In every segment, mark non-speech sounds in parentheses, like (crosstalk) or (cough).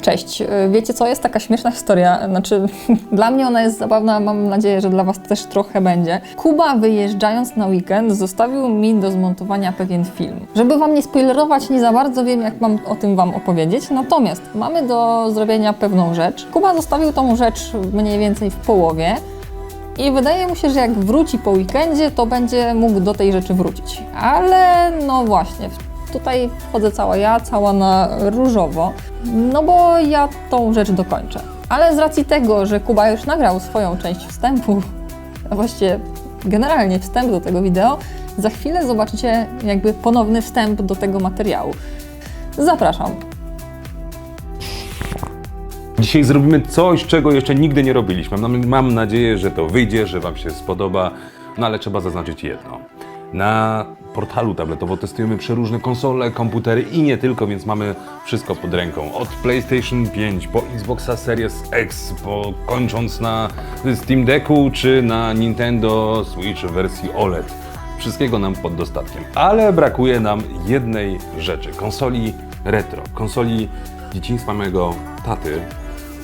Cześć. Y, Wiecie co, jest taka śmieszna historia, znaczy (laughs) dla mnie ona jest zabawna, mam nadzieję, że dla Was też trochę będzie. Kuba wyjeżdżając na weekend zostawił mi do zmontowania pewien film. Żeby Wam nie spoilerować, nie za bardzo wiem jak mam o tym Wam opowiedzieć, natomiast mamy do zrobienia pewną rzecz. Kuba zostawił tą rzecz mniej więcej w połowie. I wydaje mu się, że jak wróci po weekendzie, to będzie mógł do tej rzeczy wrócić. Ale no właśnie, tutaj wchodzę cała ja, cała na różowo, no bo ja tą rzecz dokończę. Ale z racji tego, że Kuba już nagrał swoją część wstępu, a właściwie generalnie wstęp do tego wideo, za chwilę zobaczycie jakby ponowny wstęp do tego materiału. Zapraszam. Dzisiaj zrobimy coś, czego jeszcze nigdy nie robiliśmy. Mam, mam nadzieję, że to wyjdzie, że Wam się spodoba, no ale trzeba zaznaczyć jedno. Na portalu tabletowo testujemy przeróżne konsole, komputery i nie tylko, więc mamy wszystko pod ręką. Od PlayStation 5 po Xboxa Series X, po kończąc na Steam Decku czy na Nintendo Switch w wersji OLED. Wszystkiego nam pod dostatkiem. Ale brakuje nam jednej rzeczy. Konsoli retro. Konsoli dzieciństwa mojego taty.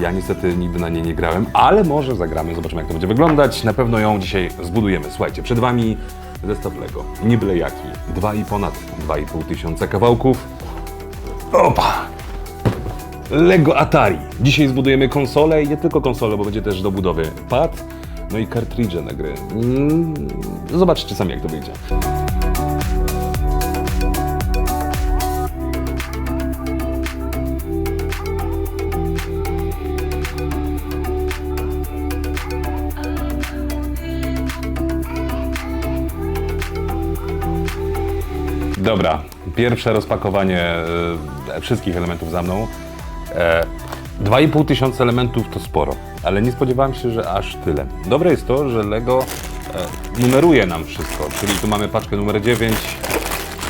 Ja niestety nigdy na niej nie grałem, ale może zagramy, zobaczymy jak to będzie wyglądać. Na pewno ją dzisiaj zbudujemy. Słuchajcie, przed Wami zestaw Lego. Nie byle jaki. Dwa i ponad 2,5 tysiąca kawałków. Opa! Lego Atari. Dzisiaj zbudujemy konsolę i nie tylko konsolę, bo będzie też do budowy pad, no i kartridże na gry. Mm, Zobaczcie sami jak to wyjdzie. Dobra, pierwsze rozpakowanie e, wszystkich elementów za mną. E, 2,5 tysiąca elementów to sporo, ale nie spodziewałem się, że aż tyle. Dobre jest to, że Lego e, numeruje nam wszystko, czyli tu mamy paczkę numer 9,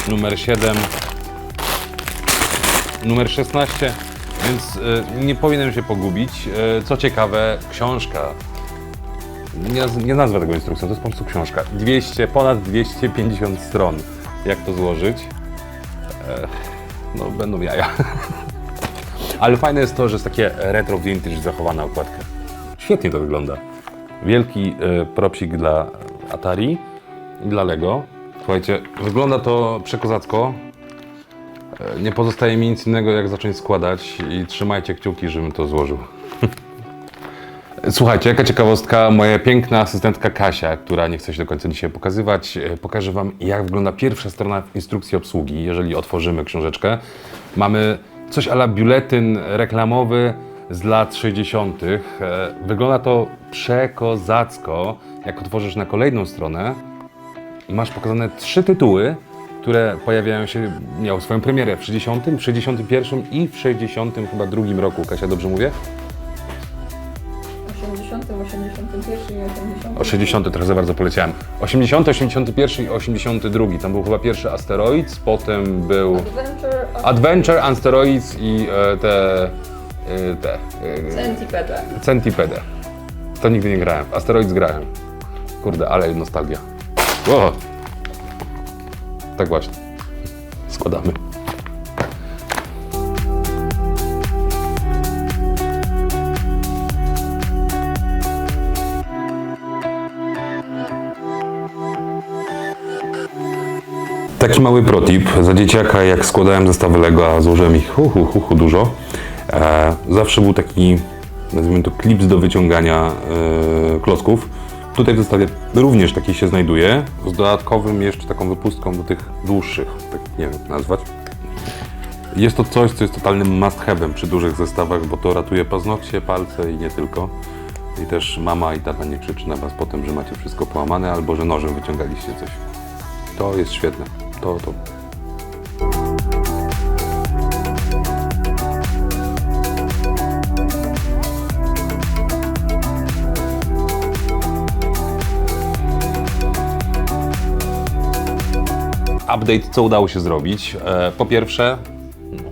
numer 7, numer 16, więc e, nie powinienem się pogubić. E, co ciekawe, książka nie, naz- nie nazwę tego instrukcją, to jest po prostu książka. 200, ponad 250 stron. Jak to złożyć? Ech, no, będą jaja. Ale fajne jest to, że jest takie retro vintage zachowana okładka. Świetnie to wygląda. Wielki e, propsik dla Atari i dla Lego. Słuchajcie, wygląda to przekozacko. E, Nie pozostaje mi nic innego, jak zacząć składać i trzymajcie kciuki, żebym to złożył. (laughs) Słuchajcie, jaka ciekawostka, moja piękna asystentka Kasia, która nie chce się do końca dzisiaj pokazywać, e, pokaże Wam, jak wygląda pierwsza strona instrukcji obsługi, jeżeli otworzymy książeczkę. Mamy coś ala biuletyn reklamowy z lat 60. E, Wygląda to przekozacko. Jak otworzysz na kolejną stronę, masz pokazane trzy tytuły, które pojawiają się, miały swoją premierę w 60., w 61 i w 60 chyba drugim roku. Kasia, dobrze mówię? 80, 81 i 80. O 60 trochę za bardzo poleciałem. 80, 81 i 82. Tam był chyba pierwszy Asteroids, potem był Adventure Adventure, Asteroids i e, te. E, te. E, Centipede. Centipede. To nigdy nie grałem. W Asteroids grałem. Kurde, ale nostalgia. O! Tak właśnie. Składamy. Taki mały protip. Za dzieciaka, jak składałem zestawy Lego, a złożyłem ich hu, hu, hu, hu dużo, e, zawsze był taki, nazwijmy to, klips do wyciągania e, klocków. Tutaj w zestawie również taki się znajduje, z dodatkowym jeszcze taką wypustką do tych dłuższych, tak nie wiem nazwać. Jest to coś, co jest totalnym must have'em przy dużych zestawach, bo to ratuje paznokcie, palce i nie tylko. I też mama i tata nie krzyczy na was potem, że macie wszystko połamane albo że nożem wyciągaliście coś. To jest świetne. To, to. Update, co udało się zrobić? E, po pierwsze,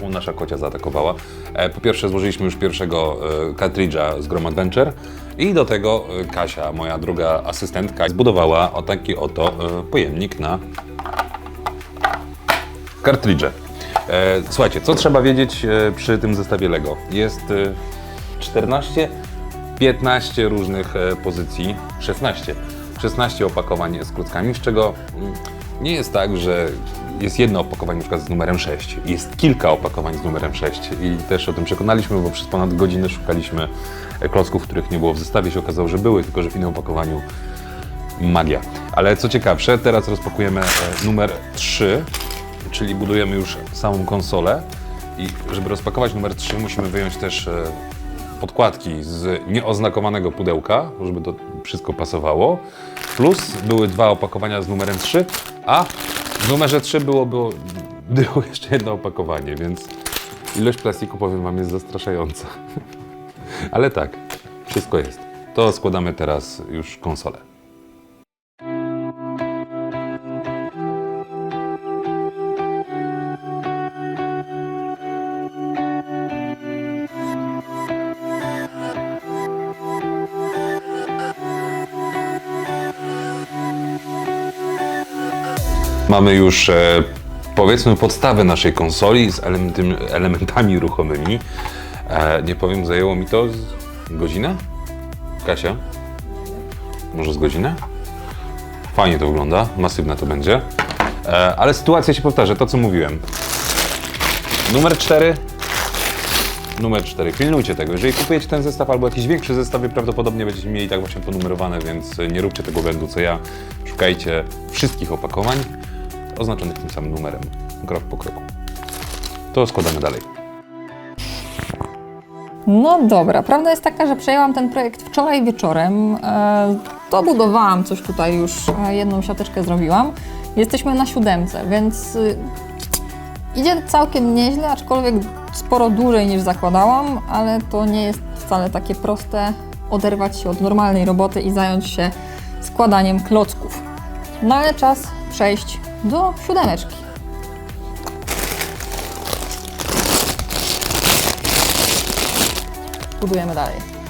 o, nasza kocia zaatakowała. E, po pierwsze, złożyliśmy już pierwszego e, kartridża z Grom Adventure i do tego e, Kasia, moja druga asystentka, zbudowała o taki oto e, pojemnik na kartridże. E, słuchajcie, co trzeba wiedzieć e, przy tym zestawie Lego? Jest e, 14, 15 różnych e, pozycji, 16, 16 opakowań z klockami, z czego mm, nie jest tak, że jest jedno opakowanie przykład z numerem 6. Jest kilka opakowań z numerem 6 i też o tym przekonaliśmy, bo przez ponad godzinę szukaliśmy e, klocków, których nie było w zestawie. się okazało, że były, tylko że w innym opakowaniu magia. Ale co ciekawsze, teraz rozpakujemy e, numer 3, czyli budujemy już samą konsolę i żeby rozpakować numer 3 musimy wyjąć też e, podkładki z nieoznakowanego pudełka, żeby to wszystko pasowało. Plus były dwa opakowania z numerem 3, a w numerze 3 było, było, (laughs) było jeszcze jedno opakowanie, więc ilość plastiku, powiem Wam, jest zastraszająca. (laughs) Ale tak, wszystko jest. To składamy teraz już konsolę. Mamy już e, powiedzmy podstawę naszej konsoli z elementem, elementami ruchomymi. E, nie powiem, zajęło mi to godzinę? Kasia? Może z godzinę? Fajnie to wygląda, masywne to będzie. E, ale sytuacja się powtarza, to co mówiłem. Numer 4. Numer 4. Pilnujcie tego. Jeżeli kupujecie ten zestaw albo jakiś większy zestaw, prawdopodobnie będziecie mieli tak właśnie ponumerowane, więc nie róbcie tego błędu co ja. Szukajcie wszystkich opakowań oznaczonych tym samym numerem, krok po kroku. To składamy dalej. No dobra, prawda jest taka, że przejęłam ten projekt wczoraj wieczorem. E, dobudowałam coś tutaj już, e, jedną siateczkę zrobiłam. Jesteśmy na siódemce, więc y, idzie całkiem nieźle, aczkolwiek sporo dłużej niż zakładałam, ale to nie jest wcale takie proste oderwać się od normalnej roboty i zająć się składaniem klocków. No ale czas przejść do siódemeczki. Budujemy dalej.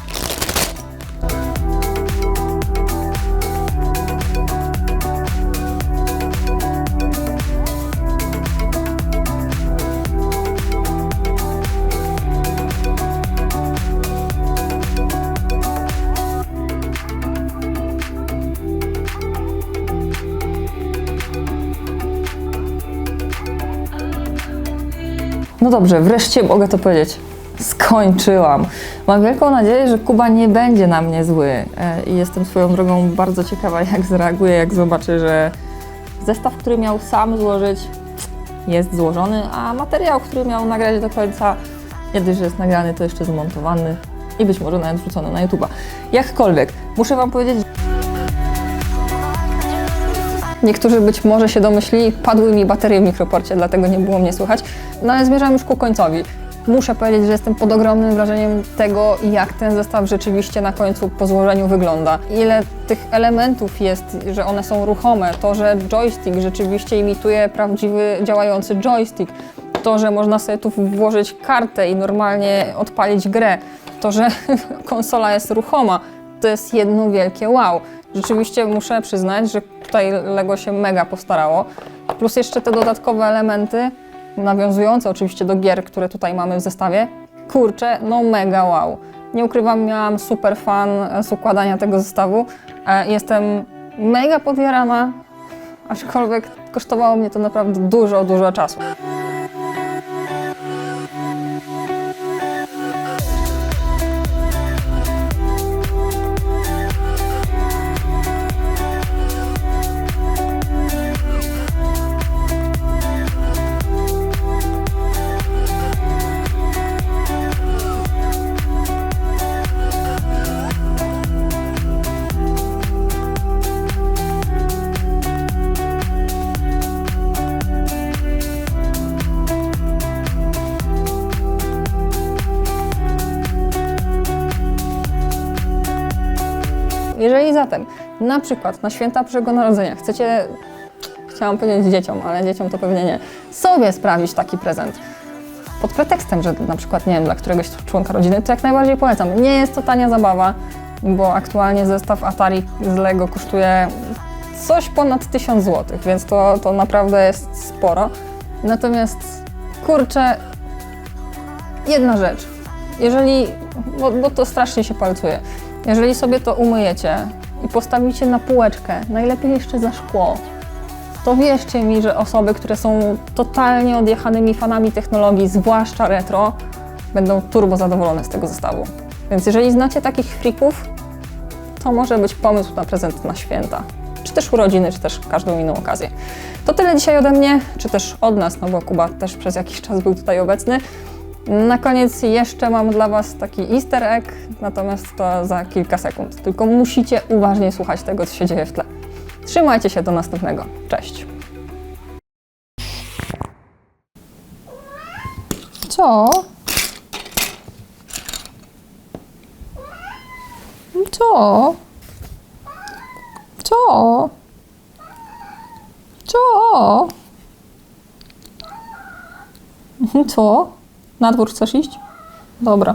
No dobrze, wreszcie mogę to powiedzieć. Skończyłam. Mam wielką nadzieję, że Kuba nie będzie na mnie zły e, i jestem swoją drogą bardzo ciekawa, jak zareaguje, jak zobaczy, że zestaw, który miał sam złożyć, jest złożony, a materiał, który miał nagrać do końca, nie dość, że jest nagrany, to jeszcze zmontowany i być może nawet wrzucony na YouTube'a. Jakkolwiek, muszę Wam powiedzieć, Niektórzy być może się domyślili, padły mi baterie w mikroporcie, dlatego nie było mnie słychać. No ale zmierzam już ku końcowi. Muszę powiedzieć, że jestem pod ogromnym wrażeniem tego, jak ten zestaw rzeczywiście na końcu po złożeniu wygląda. Ile tych elementów jest, że one są ruchome, to, że joystick rzeczywiście imituje prawdziwy działający joystick, to, że można sobie tu włożyć kartę i normalnie odpalić grę, to, że (laughs) konsola jest ruchoma, to jest jedno wielkie wow. Rzeczywiście muszę przyznać, że tutaj Lego się mega postarało. Plus jeszcze te dodatkowe elementy, nawiązujące oczywiście do gier, które tutaj mamy w zestawie. Kurczę, no mega wow. Nie ukrywam, miałam super fan z układania tego zestawu. E, Jestem mega podjarana, aczkolwiek kosztowało mnie to naprawdę dużo, dużo czasu. Na przykład na święta Bożego Narodzenia chcecie, chciałam powiedzieć dzieciom, ale dzieciom to pewnie nie, sobie sprawić taki prezent, pod pretekstem, że na przykład, nie wiem, dla któregoś członka rodziny, to jak najbardziej polecam. Nie jest to tania zabawa, bo aktualnie zestaw Atari z Lego kosztuje coś ponad 1000 zł, więc to, to naprawdę jest sporo. Natomiast Kurczę, jedna rzecz. Jeżeli, bo, bo to strasznie się palcuje, jeżeli sobie to umyjecie i postawicie na półeczkę, najlepiej jeszcze za szkło, to wierzcie mi, że osoby, które są totalnie odjechanymi fanami technologii, zwłaszcza retro, będą turbo zadowolone z tego zestawu. Więc jeżeli znacie takich freaków, to może być pomysł na prezent na święta, czy też urodziny, czy też każdą inną okazję. To tyle dzisiaj ode mnie, czy też od nas, no bo Kuba też przez jakiś czas był tutaj obecny. Na koniec jeszcze mam dla Was taki easter egg, natomiast to za kilka sekund. Tylko musicie uważnie słuchać tego, co się dzieje w tle. Trzymajcie się do następnego. Cześć. Co? Co? Co? Co? (laughs) Co? Na dwór chcesz iść? Dobra.